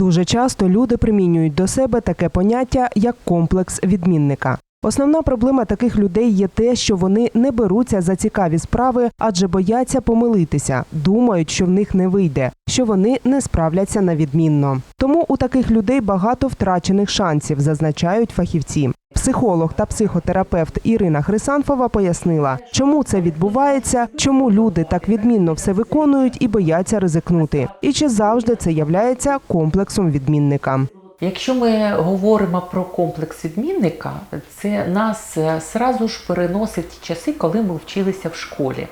Дуже часто люди примінюють до себе таке поняття як комплекс відмінника. Основна проблема таких людей є те, що вони не беруться за цікаві справи, адже бояться помилитися, думають, що в них не вийде, що вони не справляться на відмінно. Тому у таких людей багато втрачених шансів, зазначають фахівці. Психолог та психотерапевт Ірина Хрисанфова пояснила, чому це відбувається, чому люди так відмінно все виконують і бояться ризикнути, і чи завжди це являється комплексом відмінника. Якщо ми говоримо про комплекс відмінника, це нас е, сразу ж переносить часи, коли ми вчилися в школі.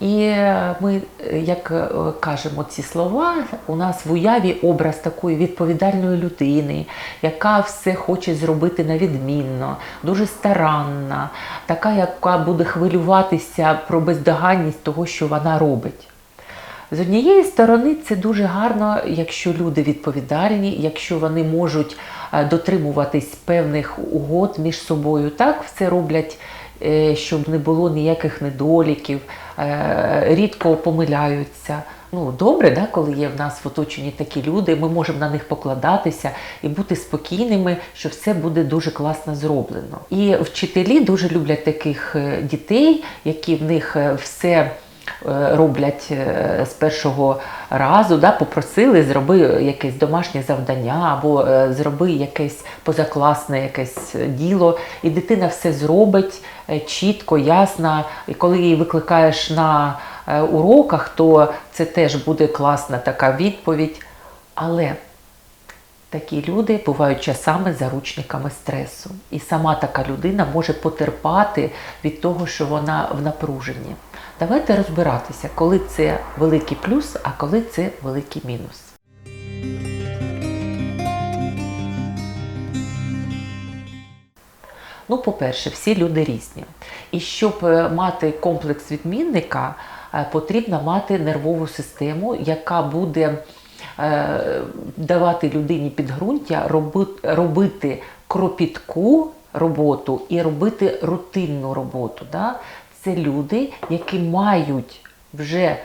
І е, ми, е, як е, кажемо ці слова, у нас в уяві образ такої відповідальної людини, яка все хоче зробити на відмінно, дуже старанна, така, яка буде хвилюватися про бездоганність того, що вона робить. З однієї сторони, це дуже гарно, якщо люди відповідальні, якщо вони можуть дотримуватись певних угод між собою. Так все роблять, щоб не було ніяких недоліків, рідко помиляються. Ну, добре, да, коли є в нас в оточенні такі люди, ми можемо на них покладатися і бути спокійними, що все буде дуже класно зроблено. І вчителі дуже люблять таких е, дітей, які в них е, все е, роблять е, з першого разу, да, попросили, зроби якесь домашнє завдання або е, зроби якесь позакласне якесь діло, і дитина все зробить е, чітко, ясно. І коли її викликаєш на е, уроках, то це теж буде класна така відповідь. Але Такі люди бувають часами заручниками стресу. І сама така людина може потерпати від того, що вона в напруженні. Давайте розбиратися, коли це великий плюс, а коли це великий мінус. Ну, по-перше, всі люди різні. І щоб е, мати комплекс відмінника, е, потрібно мати нервову систему, яка буде давати людині підґрунтя робити кропітку роботу і робити рутинну роботу. Да? Це люди, які мають вже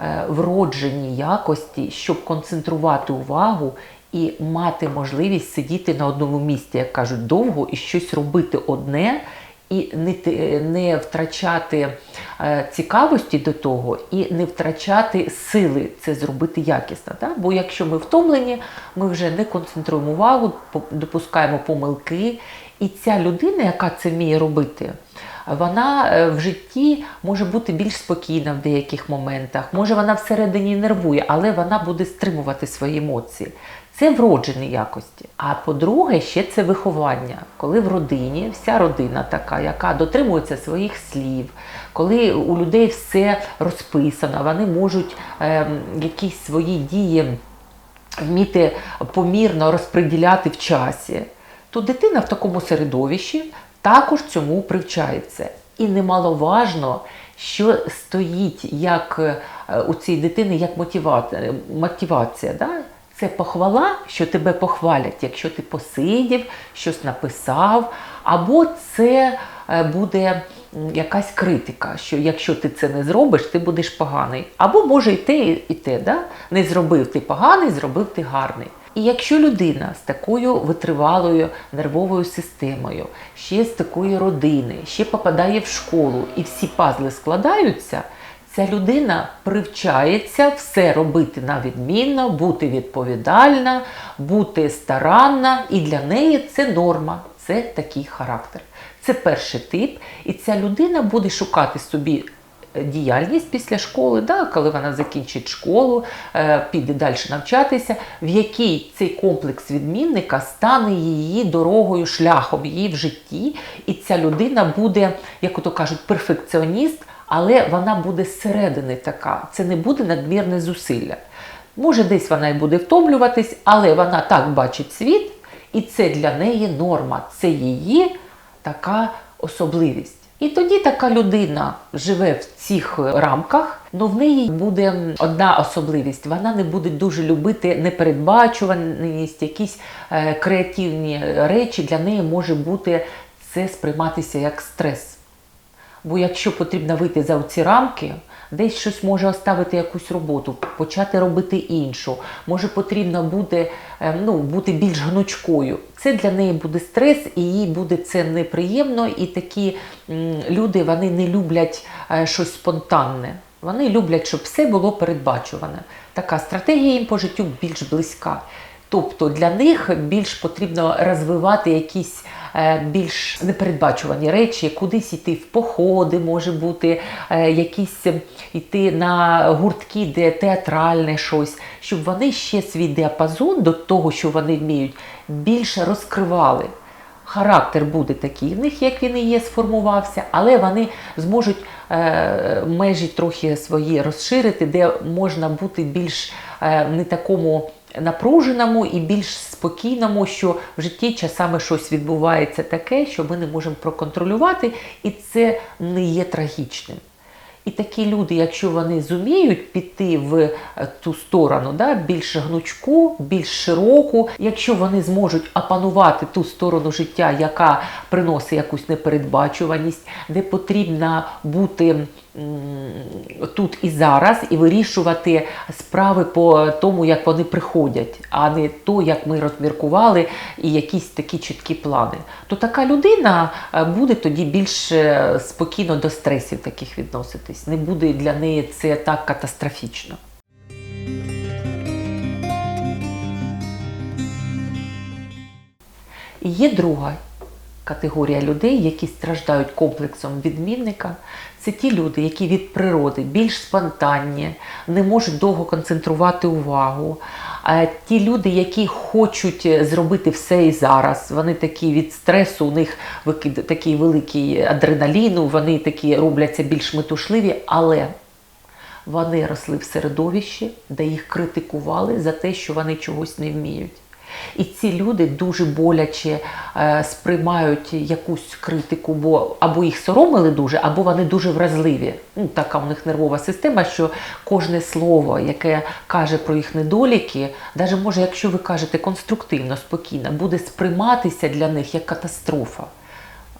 е, вроджені якості, щоб концентрувати увагу і мати можливість сидіти на одному місці, як кажуть, довго і щось робити одне. І не, не втрачати е, цікавості до того, і не втрачати сили це зробити якісно. Да? Бо якщо ми втомлені, ми вже не концентруємо увагу, допускаємо помилки. І ця людина, яка це вміє робити, вона е, в житті може бути більш спокійна в деяких моментах. Може, вона всередині нервує, але вона буде стримувати свої емоції. Це вроджені якості. А по-друге, ще це виховання. Коли в родині вся родина така, яка дотримується своїх слів, коли у людей все розписано, вони можуть ем, якісь свої дії вміти помірно розподіляти в часі, то дитина в такому середовищі також цьому привчається. І немаловажно, що стоїть як е, у цій дитини як мотивація. мотивація да? Це похвала, що тебе похвалять, якщо ти посидів, щось написав, або це е, буде якась критика, що якщо ти це не зробиш, ти будеш поганий. Або може і те, і те. Да? Не зробив ти поганий, зробив ти гарний. І якщо людина з такою витривалою нервовою системою, ще з такої родини, ще попадає в школу і всі пазли складаються, ця людина привчається все робити на відмінно, бути відповідальна, бути старанна, і для неї це норма, це такий характер. Це перший тип, і ця людина буде шукати собі е, діяльність після школи, да, коли вона закінчить школу, е, піде далі навчатися, в якій цей комплекс відмінника стане її дорогою, шляхом її в житті, і ця людина буде, як ото кажуть, перфекціоніст, але вона буде зсередини така. Це не буде надмірне зусилля. Може, десь вона і буде втомлюватись, але вона так бачить світ, і це для неї норма, це її така особливість. І тоді така людина живе в цих рамках, але в неї буде одна особливість. Вона не буде дуже любити непередбачуваність, якісь е, креативні речі для неї може бути це сприйматися як стрес. Бо якщо потрібно вийти за ці рамки, Десь щось може оставити якусь роботу, почати робити іншу. Може потрібно буде е, ну, бути більш гнучкою. Це для неї буде стрес, і їй буде це неприємно. І такі люди вони не люблять е, щось спонтанне. Вони люблять, щоб все було передбачуване. Така стратегія їм по життю більш близька. Тобто для них більш потрібно розвивати якісь більш непередбачувані речі, кудись йти в походи, може бути, е, якісь е, йти на гуртки, де театральне щось, щоб вони ще свій діапазон до того, що вони вміють, більше розкривали. Характер буде такий в них, як він і є, сформувався, але вони зможуть е, межі трохи свої розширити, де можна бути більш е, не такому напруженому і більш спокійному, що в житті часами щось відбувається таке, що ми не можемо проконтролювати, і це не є трагічним. І такі люди, якщо вони зуміють піти в е, ту сторону, да, більш гнучку, більш широку, якщо вони зможуть опанувати ту сторону життя, яка приносить якусь непередбачуваність, де потрібно бути тут і зараз і вирішувати справи по тому, як вони приходять, а не то, як ми розміркували, і якісь такі чіткі плани, то така людина е, буде тоді більш е, спокійно до стресів таких відноситись. Не буде для неї це так катастрофічно. І є друга категорія людей, які страждають комплексом відмінника. Це ті люди, які від природи більш спонтанні, не можуть довго концентрувати увагу. Ті люди, які хочуть зробити все і зараз, вони такі від стресу, у них такий великий адреналіну, вони такі робляться більш метушливі, але вони росли в середовищі, де їх критикували за те, що вони чогось не вміють. І ці люди дуже боляче е, сприймають якусь критику, бо або їх соромили дуже, або вони дуже вразливі. Ну, така у них нервова система, що кожне слово, яке каже про їх недоліки, навіть може, якщо ви кажете конструктивно, спокійно, буде сприйматися для них як катастрофа.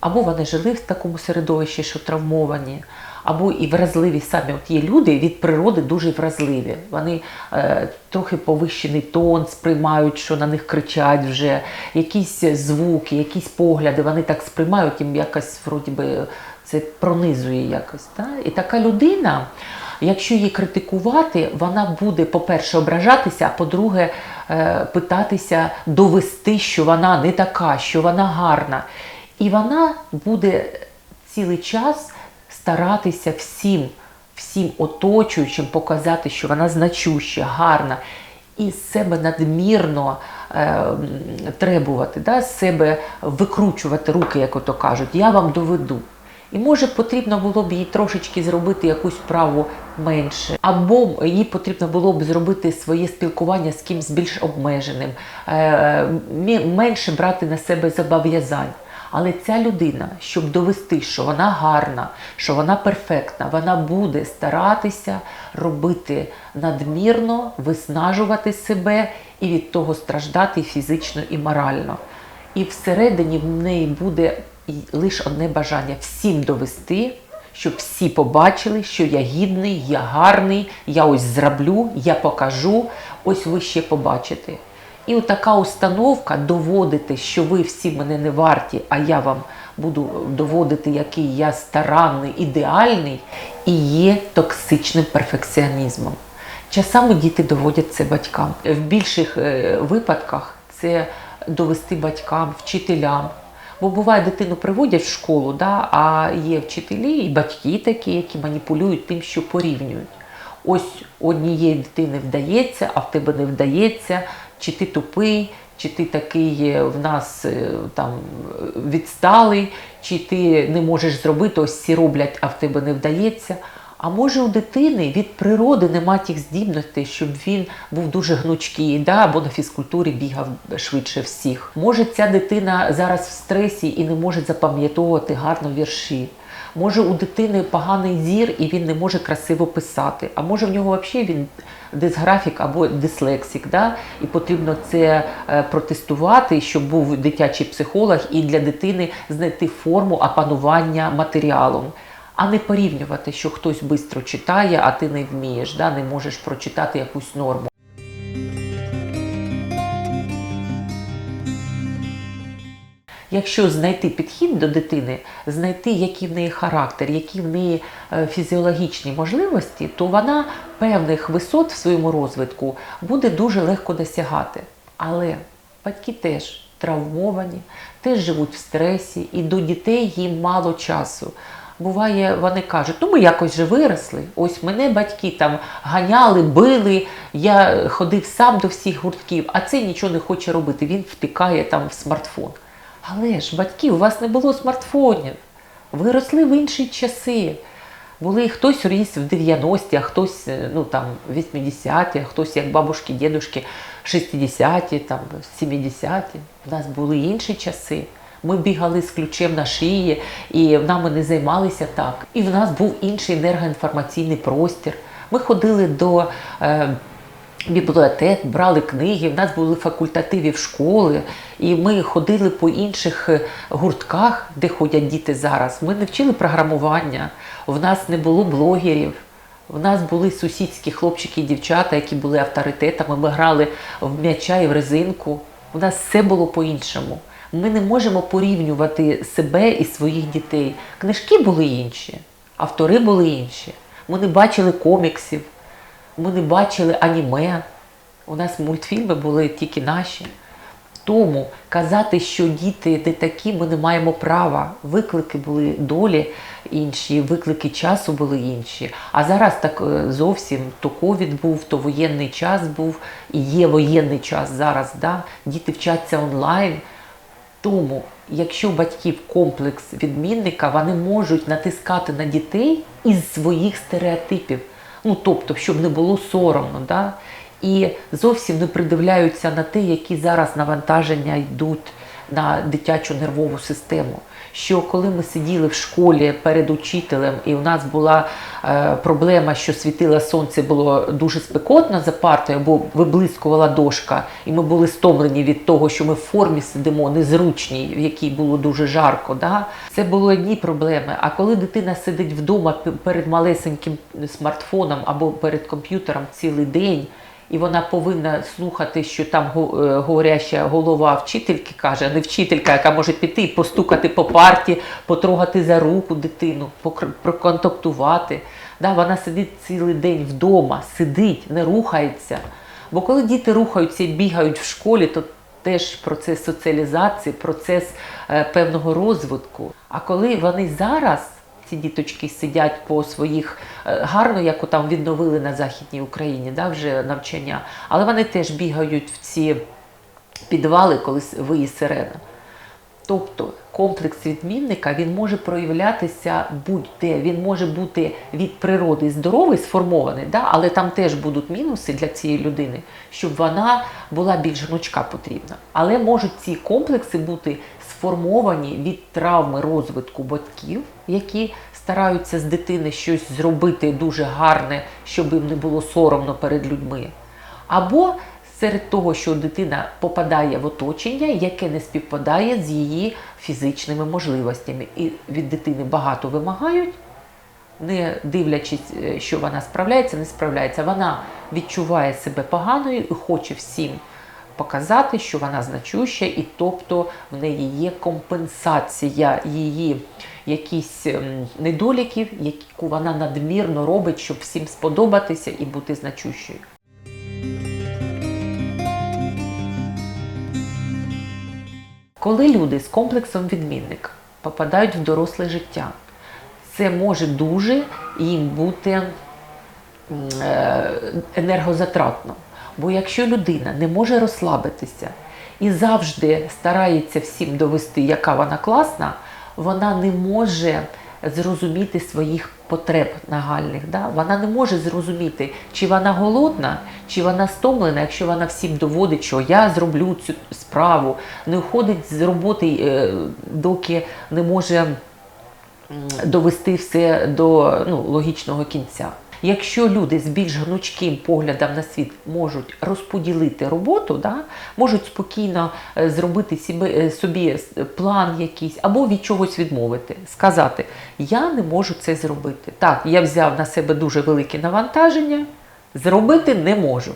Або вони жили в такому середовищі, що травмовані, або і вразливі самі. От є люди від природи дуже вразливі. Вони е, трохи повищений тон сприймають, що на них кричать вже, якісь звуки, якісь погляди, вони так сприймають, їм якось вроді би це пронизує якось. Та? І така людина. Якщо її критикувати, вона буде, по-перше, ображатися, а по-друге, е, питатися довести, що вона не така, що вона гарна. І вона буде цілий час старатися всім, всім оточуючим показати, що вона значуща, гарна, і себе надмірно е, требувати, да, себе викручувати руки, як ото кажуть, я вам доведу. І може потрібно було б їй трошечки зробити якусь справу менше, або їй потрібно було б зробити своє спілкування з кимсь більш обмеженим, е, менше брати на себе зобов'язань. Але ця людина, щоб довести, що вона гарна, що вона перфектна, вона буде старатися робити надмірно, виснажувати себе і від того страждати фізично і морально. І всередині в неї буде лише одне бажання всім довести, щоб всі побачили, що я гідний, я гарний, я ось зроблю, я покажу, ось ви ще побачите. І отака установка доводити, що ви всі мене не варті, а я вам буду доводити, який я старанний, ідеальний, і є токсичним перфекціонізмом. Часами діти доводять це батькам. В більших е, випадках це довести батькам, вчителям. Бо буває, дитину приводять в школу, да, а є вчителі і батьки такі, які маніпулюють тим, що порівнюють. Ось однієї дитини вдається, а в тебе не вдається, чи ти тупий, чи ти такий е, в нас е, там відсталий, чи ти не можеш зробити, ось всі роблять, а в тебе не вдається. А може у дитини від природи нема тих здібностей, щоб він був дуже гнучкий, да, або на фізкультурі бігав швидше всіх. Може, ця дитина зараз в стресі і не може запам'ятовувати гарно вірші. Може, у дитини поганий зір і він не може красиво писати. А може в нього взагалі він дисграфік або дислексік. да? і потрібно це е, протестувати, щоб був дитячий психолог і для дитини знайти форму опанування матеріалом. а не порівнювати, що хтось швидко читає, а ти не вмієш, да, не можеш прочитати якусь норму. Якщо знайти підхід до дитини, знайти, який в неї характер, які в неї е, фізіологічні можливості, то вона певних висот в своєму розвитку буде дуже легко досягати. Але батьки теж травмовані, теж живуть в стресі, і до дітей їм мало часу. Буває, вони кажуть, ну ми якось же виросли. Ось мене батьки там ганяли, били, я ходив сам до всіх гуртків, а цей нічого не хоче робити. Він втикає там в смартфон. Але ж, батьки, у вас не було смартфонів. Ви росли в інші часи. Були хтось ріс в 90-ті, а хтось е, ну, там, 80-ті, а хтось як бабушки, дідушки, 60-ті, там, 70-ті. У нас були інші часи. Ми бігали з ключем на шиї, і нами не займалися так. І в нас був інший енергоінформаційний простір. Ми ходили до е, бібліотек, брали книги, в нас були факультативи в школи, і ми ходили по інших е, гуртках, де ходять діти зараз. Ми не вчили програмування, в нас не було блогерів. В нас були сусідські хлопчики і дівчата, які були авторитетами. Ми грали в м'яча і в резинку. У нас все було по-іншому. Ми не можемо порівнювати себе і своїх дітей. Книжки були інші, автори були інші. Ми не бачили коміксів, ми не бачили аніме. У нас мультфільми були тільки наші. Тому казати, що діти не такі, ми не маємо права. Виклики були долі інші, виклики часу були інші. А зараз так е, зовсім то ковід був, то воєнний час був і є воєнний час зараз. Да? Діти вчаться онлайн. Тому, якщо батьків комплекс відмінника, вони можуть натискати на дітей із своїх стереотипів. Ну, тобто, щоб не було соромно, да? і зовсім не придивляються на те, які зараз навантаження йдуть на дитячу нервову систему. Що коли ми сиділи в школі перед учителем, і у нас була е, проблема, що світило сонце, було дуже спекотно за партою, або виблискувала дошка, і ми були стомлені від того, що ми в формі сидимо, незручній, в якій було дуже жарко. Да? Це були одні проблеми. А коли дитина сидить вдома перед малесеньким смартфоном або перед комп'ютером цілий день, і вона повинна слухати, що там е, говоряща голова вчительки каже, а не вчителька, яка може піти і постукати по парті, потрогати за руку дитину, проконтактувати. Да, вона сидить цілий день вдома, сидить, не рухається. Бо коли діти рухаються і бігають в школі, то теж процес соціалізації, процес е, певного розвитку. А коли вони зараз ці діточки сидять по своїх е, гарно, як там відновили на Західній Україні, да, вже навчання, але вони теж бігають в ці підвали, коли виє сирена. Тобто комплекс відмінника він може проявлятися будь-де. Він може бути від природи здоровий, сформований, да? але там теж будуть мінуси для цієї людини, щоб вона була більш гнучка потрібна. Але можуть ці комплекси бути сформовані від травми розвитку батьків, які стараються з дитини щось зробити дуже гарне, щоб їм не було соромно перед людьми. Або серед того, що дитина попадає в оточення, яке не співпадає з її фізичними можливостями. І від дитини багато вимагають, не дивлячись, е, що вона справляється, не справляється. Вона відчуває себе поганою і хоче всім показати, що вона значуща, і тобто в неї є компенсація її якісь ем, недоліків, яку вона надмірно робить, щоб всім сподобатися і бути значущою. Коли люди з комплексом відмінника попадають в доросле життя, це може дуже їм бути е, енергозатратно. Бо якщо людина не може розслабитися і завжди старається всім довести, яка вона класна, вона не може зрозуміти своїх потреб нагальних. Да? Вона не може зрозуміти, чи вона голодна, чи вона стомлена, якщо вона всім доводить, що я зроблю цю справу, не уходить з роботи, е, доки не може довести все до ну, логічного кінця. Якщо люди з більш гнучким поглядом на світ можуть розподілити роботу, да, можуть спокійно е, зробити собі, е, собі план якийсь або від чогось відмовити, сказати: я не можу це зробити. Так, я взяв на себе дуже велике навантаження, зробити не можу.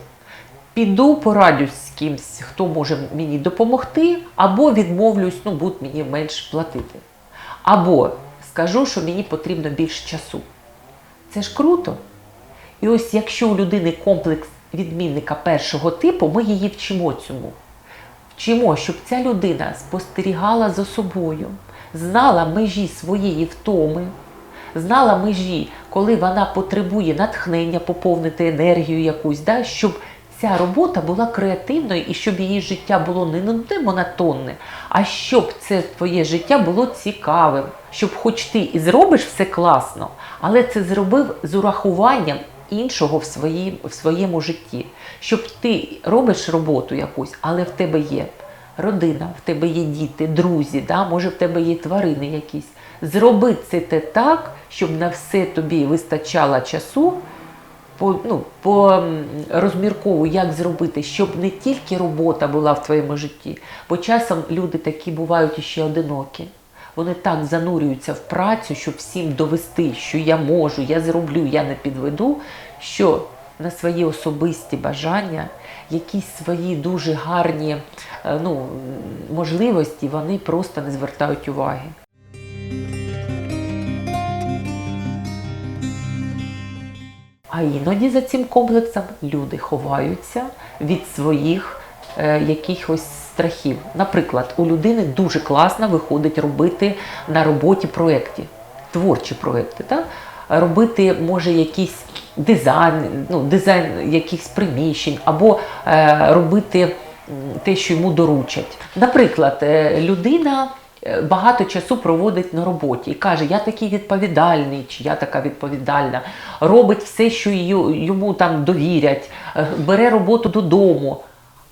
Піду порадюсь з кимсь, хто може мені допомогти, або відмовлюсь, ну будуть мені менш платити. Або скажу, що мені потрібно більше часу. Це ж круто. І ось якщо у людини комплекс відмінника першого типу, ми її вчимо цьому. Вчимо, щоб ця людина спостерігала за собою, знала межі своєї втоми, знала межі, коли вона потребує натхнення, поповнити енергію якусь, да, щоб ця робота була креативною і щоб її життя було не монотонне, а щоб це твоє життя було цікавим, щоб хоч ти і зробиш все класно, але це зробив з урахуванням іншого в, своїм, в своєму житті. Щоб ти робиш роботу якусь, але в тебе є родина, в тебе є діти, друзі, да? може в тебе є тварини якісь. Зроби це те так, щоб на все тобі вистачало часу. По, ну, по м, розміркову, як зробити, щоб не тільки робота була в твоєму житті, бо часом люди такі бувають іще одинокі. Вони так занурюються в працю, щоб всім довести, що я можу, я зроблю, я не підведу, що на свої особисті бажання, якісь свої дуже гарні е, ну, можливості, вони просто не звертають уваги. А іноді за цим комплексом люди ховаються від своїх е, якихось страхів. Наприклад, у людини дуже класно виходить робити на роботі проєкти, творчі проєкти. Так? Робити може якийсь дизайн, ну, дизайн якихось приміщень, або е, робити те, що йому доручать. Наприклад, е, людина е, багато часу проводить на роботі і каже, я такий відповідальний, чи я така відповідальна, робить все, що йому там довірять, е, бере роботу додому.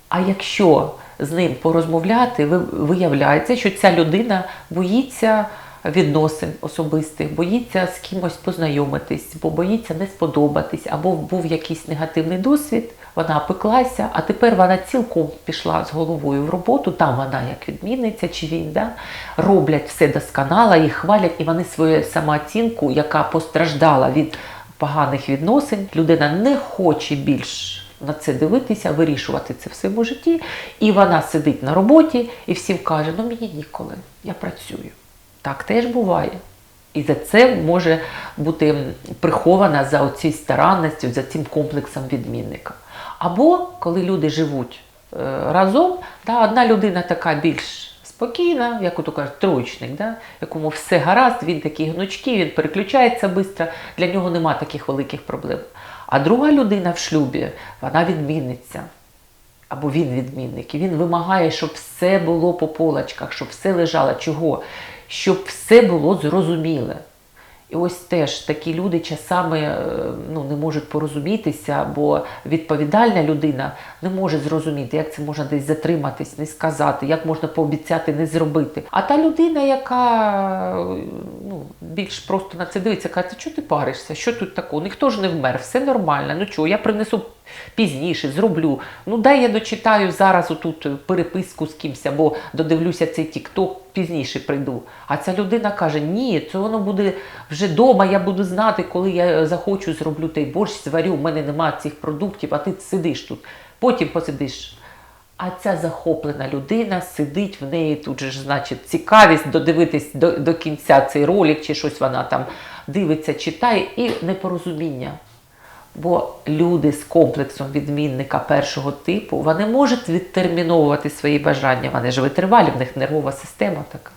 А якщо з ним порозмовляти, ви- виявляється, що ця людина боїться відносин особистих, боїться з кимось познайомитись, бо боїться не сподобатись, або був якийсь негативний досвід, вона опеклася, а тепер вона цілком пішла з головою в роботу, там вона як відмінниця чи він, да, роблять все досконало, їх хвалять, і вони свою самооцінку, яка постраждала від поганих відносин, людина не хоче більш на це дивитися, вирішувати це в своєму житті. І вона сидить на роботі і всім каже: ну мені ніколи, я працюю. Так теж буває. І за це може бути прихована за оцією старанністю, за цим комплексом відмінника. Або коли люди живуть е, разом, да, одна людина така більш спокійна, як ото кажуть, троєчник, да, якому все гаразд, він такий гнучкий, він переключається швидко, для нього нема таких великих проблем. А друга людина в шлюбі, вона відмінниця або він відмінник, і він вимагає, щоб все було по полочках, щоб все лежало. Чого? Щоб все було зрозуміле. І ось теж такі люди часами е, ну, не можуть порозумітися, бо відповідальна людина не може зрозуміти, як це можна десь затриматись, не сказати, як можна пообіцяти не зробити. А та людина, яка ну, більш просто на це дивиться, каже, що ти паришся? Що тут такого? Ніхто ж не вмер, все нормально. Ну чого, я принесу пізніше, зроблю. Ну дай я дочитаю зараз отут переписку з кимось, або додивлюся цей тікток, пізніше прийду. А ця людина каже: ні, це воно буде вже вдома, я буду знати, коли я захочу, зроблю той борщ, зварю, в мене немає цих продуктів, а ти сидиш тут. Потім посидиш. А ця захоплена людина сидить в неї тут же ж, значить, цікавість додивитись до, до кінця цей ролик чи щось вона там дивиться, читає, і непорозуміння. Бо люди з комплексом відмінника першого типу вони можуть відтерміновувати свої бажання. Вони ж витривалі, в них нервова система така.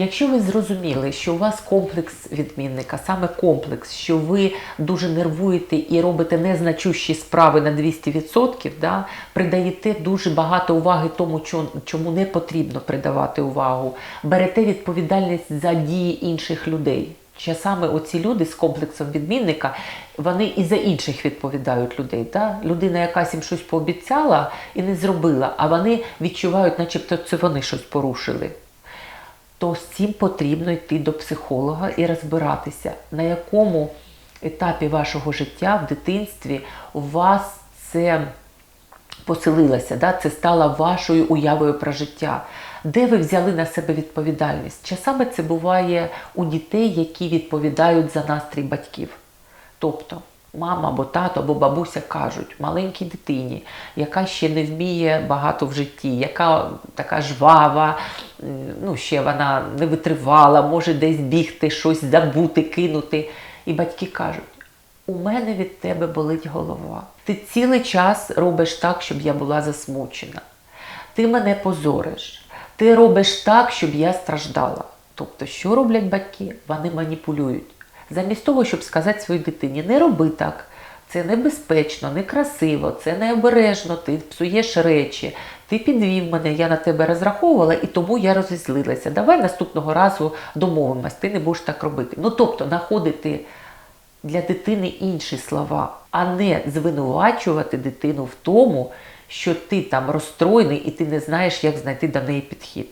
Якщо ви зрозуміли, що у вас комплекс відмінника, саме комплекс, що ви дуже нервуєте і робите незначущі справи на 200%, да, придаєте дуже багато уваги тому, чо- чому не потрібно придавати увагу, берете відповідальність за дії інших людей. Часами оці люди з комплексом відмінника, вони і за інших відповідають людей. Да? Людина якась їм щось пообіцяла і не зробила, а вони відчувають, начебто це вони щось порушили. То всім потрібно йти до психолога і розбиратися, на якому етапі вашого життя в дитинстві у вас це поселилося, да? це стало вашою уявою про життя. Де ви взяли на себе відповідальність? Часами це буває у дітей, які відповідають за настрій батьків. Тобто мама або тато, або бабуся кажуть маленькій дитині, яка ще не вміє багато в житті, яка така жвава, ну ще вона не витривала, може десь бігти, щось забути, кинути. І батьки кажуть: у мене від тебе болить голова. Ти цілий час робиш так, щоб я була засмучена. Ти мене позориш. Ти робиш так, щоб я страждала. Тобто, що роблять батьки? Вони маніпулюють. Замість того, щоб сказати своїй дитині, не роби так, це небезпечно, некрасиво, це необережно, ти псуєш речі, ти підвів мене, я на тебе розраховувала і тому я розізлилася. Давай наступного разу домовимось, ти не будеш так робити. Ну тобто, знаходити для дитини інші слова, а не звинувачувати дитину в тому, що ти там розстроєний і ти не знаєш, як знайти до неї підхід.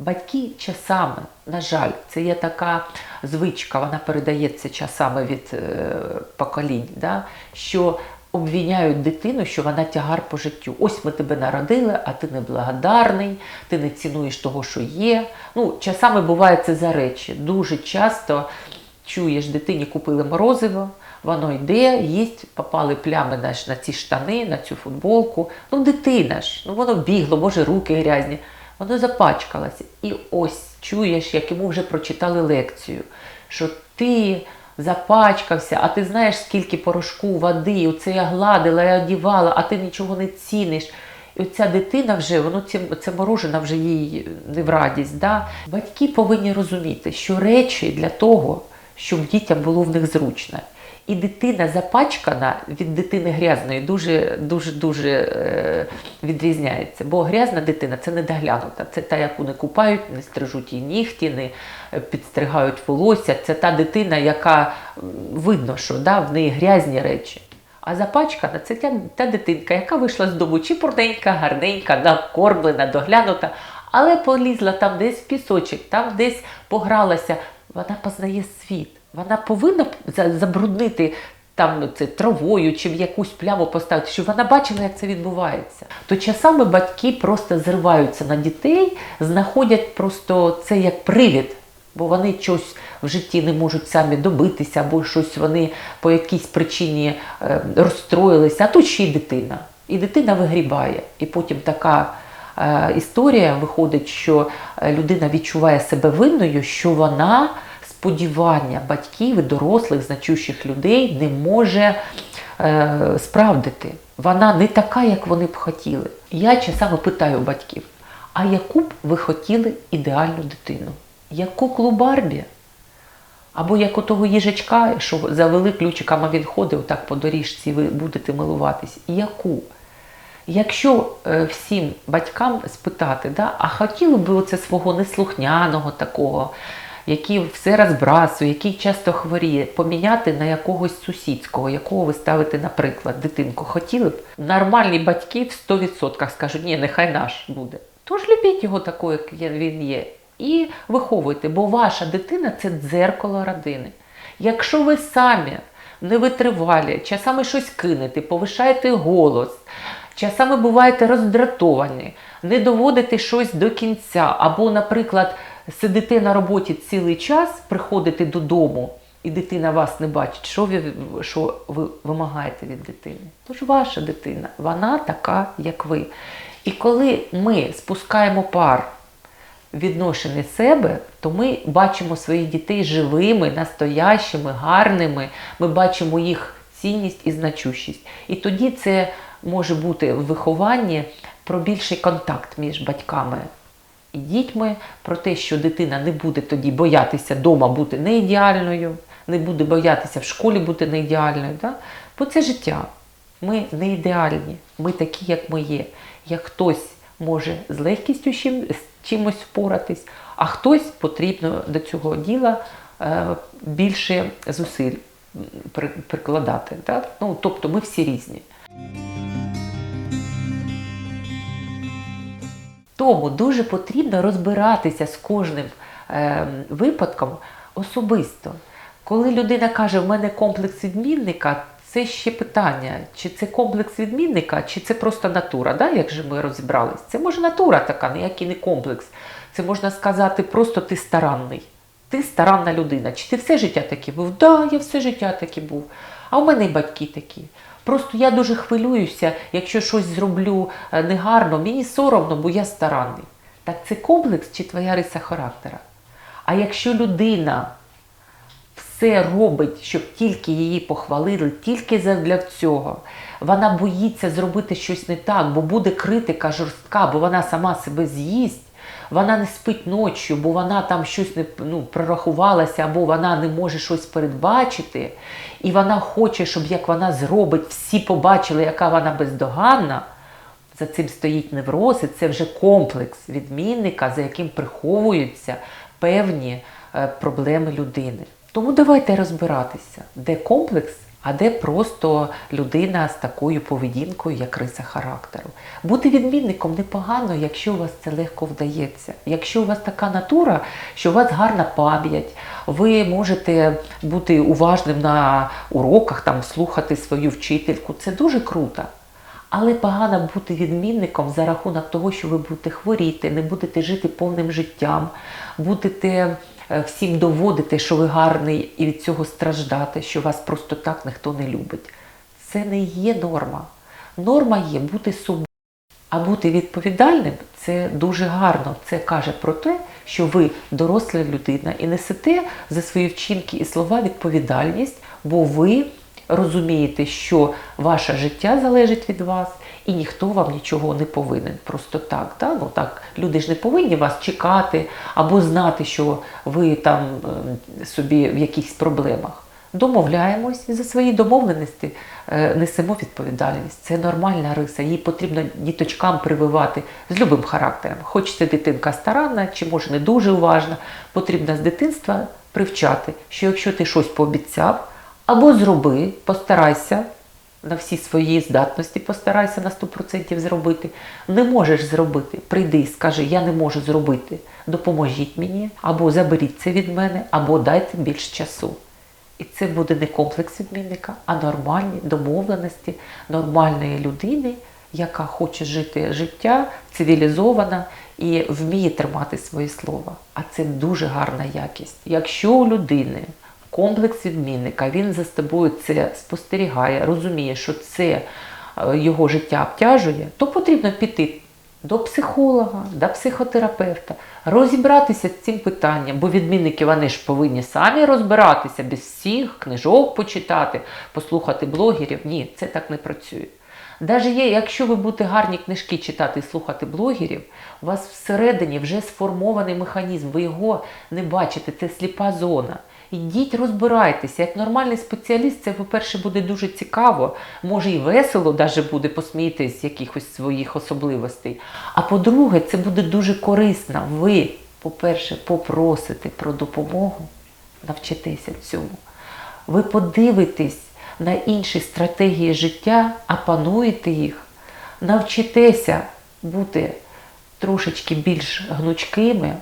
Батьки часами, на жаль, це є така звичка, вона передається часами від е, поколінь, да? що обвиняють дитину, що вона тягар по життю. Ось ми тебе народили, а ти неблагодарний, ти не цінуєш того, що є. Ну, часами буває це за речі. Дуже часто чуєш, дитині купили морозиво, воно йде, їсть, попали плями на, на ці штани, на цю футболку. Ну, дитина ж, ну воно бігло, може, руки грязні. Воно запачкалося. І ось чуєш, як йому вже прочитали лекцію, що ти запачкався, а ти знаєш, скільки порошку води, оце я гладила, я одівала, а ти нічого не ціниш. І оця дитина вже, воно це, це морожена вже їй не в радість. Да? Батьки повинні розуміти, що речі для того, щоб дітям було в них зручно. І дитина запачкана від дитини грязної дуже дуже дуже е, відрізняється. Бо грязна дитина це не доглянута. Це та, яку не купають, не стрижуть її нігті, не е, підстригають волосся. Це та дитина, яка видно, що да, в неї грязні речі. А запачкана це та, та дитинка, яка вийшла з дому чіпурненька, гарненька, накормлена, доглянута, але полізла там десь в пісочок, там десь погралася. Вона познає світ. Вона повинна забруднити там це травою чи в якусь пляму поставити, щоб вона бачила, як це відбувається. То часами батьки просто зриваються на дітей, знаходять просто це як привід, бо вони щось в житті не можуть самі добитися, або щось вони по якійсь причині е, розстроїлися, а тут ще й дитина. І дитина вигрібає. І потім така е, історія виходить, що е, людина відчуває себе винною, що вона сподівання батьків і дорослих, значущих людей не може е, справдити. Вона не така, як вони б хотіли. Я часами питаю батьків: а яку б ви хотіли ідеальну дитину? Як куклу Барбі? Або як у того їжачка, що завели ключиком, а він отак по доріжці, ви будете милуватись. Яку? Якщо е, всім батькам спитати, да, а хотіли б оце свого неслухняного такого, який все розбрасує, який часто хворіє, поміняти на якогось сусідського, якого ви ставите, наприклад, дитинку, хотіли б? Нормальні батьки в 100% скажуть, ні, нехай наш буде. Тож любіть його такою, як він є, і виховуйте, бо ваша дитина це дзеркало родини. Якщо ви самі не витривалі, часами щось кинете, повишаєте голос, часами буваєте роздратовані, не доводите щось до кінця, або, наприклад, сидите на роботі цілий час, приходите додому, і дитина вас не бачить, що ви, що ви вимагаєте від дитини. Тож ваша дитина, вона така, як ви. І коли ми спускаємо пар відношення себе, то ми бачимо своїх дітей живими, настоящими, гарними. Ми бачимо їх цінність і значущість. І тоді це може бути в вихованні про більший контакт між батьками і дітьми, про те, що дитина не буде тоді боятися вдома бути не ідеальною, не буде боятися в школі бути не ідеальною. Да? Бо це життя. Ми не ідеальні, ми такі, як ми є. Як хтось може з легкістю з чимось впоратись, а хтось потрібно до цього діла е, більше зусиль прикладати. Так? Ну, тобто ми всі різні. Тому дуже потрібно розбиратися з кожним е, випадком особисто. Коли людина каже, в мене комплекс відмінника, це ще питання, чи це комплекс відмінника, чи це просто натура, да? як же ми розібрались. Це може натура така, ніякий не комплекс. Це можна сказати, просто ти старанний. Ти старанна людина. Чи ти все життя такий був? Да, я все життя такий був. А у мене і батьки такі. Просто я дуже хвилююся, якщо щось зроблю е, негарно, мені соромно, бо я старанний. Так це комплекс чи твоя риса характера? А якщо людина все робить, щоб тільки її похвалили, тільки для цього. Вона боїться зробити щось не так, бо буде критика жорстка, бо вона сама себе з'їсть. Вона не спить ночі, бо вона там щось не ну, прорахувалася, або вона не може щось передбачити. І вона хоче, щоб як вона зробить, всі побачили, яка вона бездоганна. За цим стоїть невроз, і це вже комплекс відмінника, за яким приховуються певні е, проблеми людини. Тому давайте розбиратися, де комплекс, а де просто людина з такою поведінкою, як риса характеру. Бути відмінником непогано, якщо у вас це легко вдається. Якщо у вас така натура, що у вас гарна пам'ять, ви можете бути уважним на уроках, там слухати свою вчительку, це дуже круто. Але погано бути відмінником за рахунок того, що ви будете хворіти, не будете жити повним життям, будете всім доводити, що ви гарний, і від цього страждати, що вас просто так ніхто не любить. Це не є норма. Норма є бути собою. А бути відповідальним це дуже гарно. Це каже про те, що ви доросла людина і несете за свої вчинки і слова відповідальність, бо ви розумієте, що ваше життя залежить від вас, і ніхто вам нічого не повинен. Просто так. Да? Ну, так люди ж не повинні вас чекати або знати, що ви там е, собі в якихось проблемах. Домовляємось і за свої домовленості е, несемо відповідальність. Це нормальна риса. Її потрібно діточкам прививати з любим характером. Хоч це дитинка старанна, чи може не дуже уважна, потрібно з дитинства привчати, що якщо ти щось пообіцяв, або зроби, постарайся на всі свої здатності, постарайся на 100% зробити. Не можеш зробити, прийди і скажи, я не можу зробити. Допоможіть мені, або заберіть це від мене, або дайте більш часу. І це буде не комплекс відмінника, а нормальні домовленості нормальної людини, яка хоче жити життя цивілізована і вміє тримати своє слово. А це дуже гарна якість. Якщо у людини комплекс відмінника, він за тобою це спостерігає, розуміє, що це е, його життя обтяжує, то потрібно піти до психолога, до психотерапевта, розібратися з цим питанням, бо відмінники вони ж повинні самі розбиратися без всіх книжок почитати, послухати блогерів. Ні, це так не працює. Навіть є, якщо ви будете гарні книжки читати і слухати блогерів, у вас всередині вже сформований механізм, ви його не бачите, це сліпа зона. Ідіть, розбирайтеся. Як нормальний спеціаліст, це, по-перше, буде дуже цікаво, може і весело даже буде посміятись з якихось своїх особливостей. А по-друге, це буде дуже корисно. Ви, по-перше, попросите про допомогу, навчитеся цьому. Ви подивитесь на інші стратегії життя, опануєте їх, навчитеся бути трошечки більш гнучкими.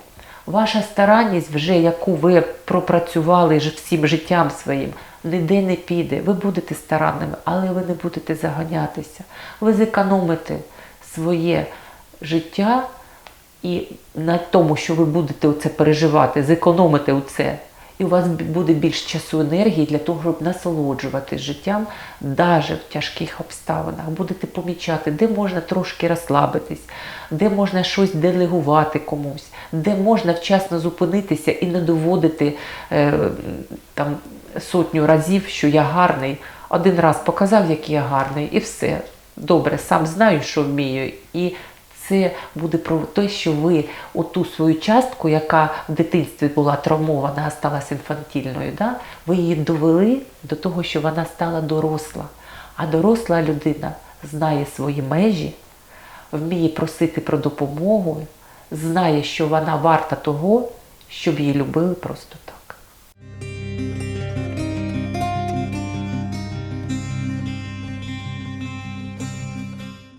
Ваша старанність, вже яку ви пропрацювали всім життям своїм, ніде не піде. Ви будете старанними, але ви не будете заганятися. Ви зекономите своє життя і на тому, що ви будете це переживати, зекономите це. І у вас буде більш часу енергії для того, щоб насолоджуватись життям навіть в тяжких обставинах. Будете помічати, де можна трошки розслабитись, де можна щось делегувати комусь, де можна вчасно зупинитися і не доводити е, там, сотню разів, що я гарний. Один раз показав, який я гарний, і все. Добре, сам знаю, що вмію. І це буде про те, що ви оту свою частку, яка в дитинстві була травмована, а сталася інфантільною, да? ви її довели до того, що вона стала доросла. А доросла людина знає свої межі, вміє просити про допомогу, знає, що вона варта того, щоб її любили просто так.